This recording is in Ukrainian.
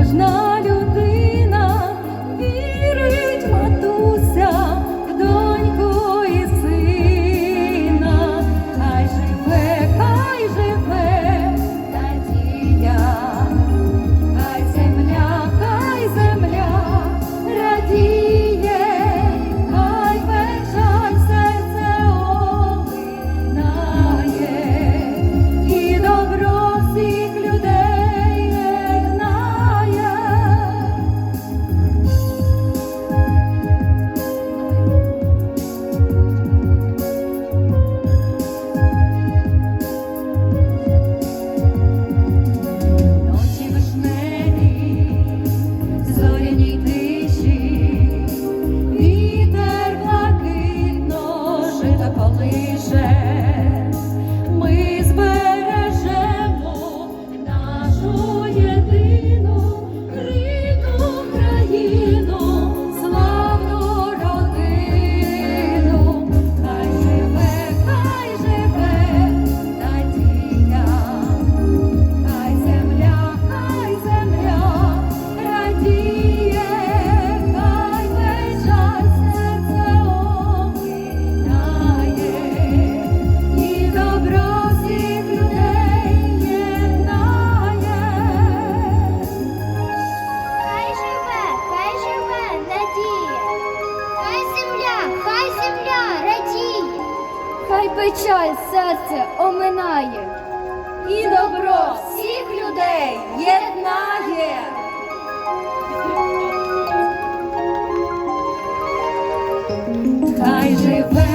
można. хай печаль серце оминає, і добро всіх людей єднає. Хай живе.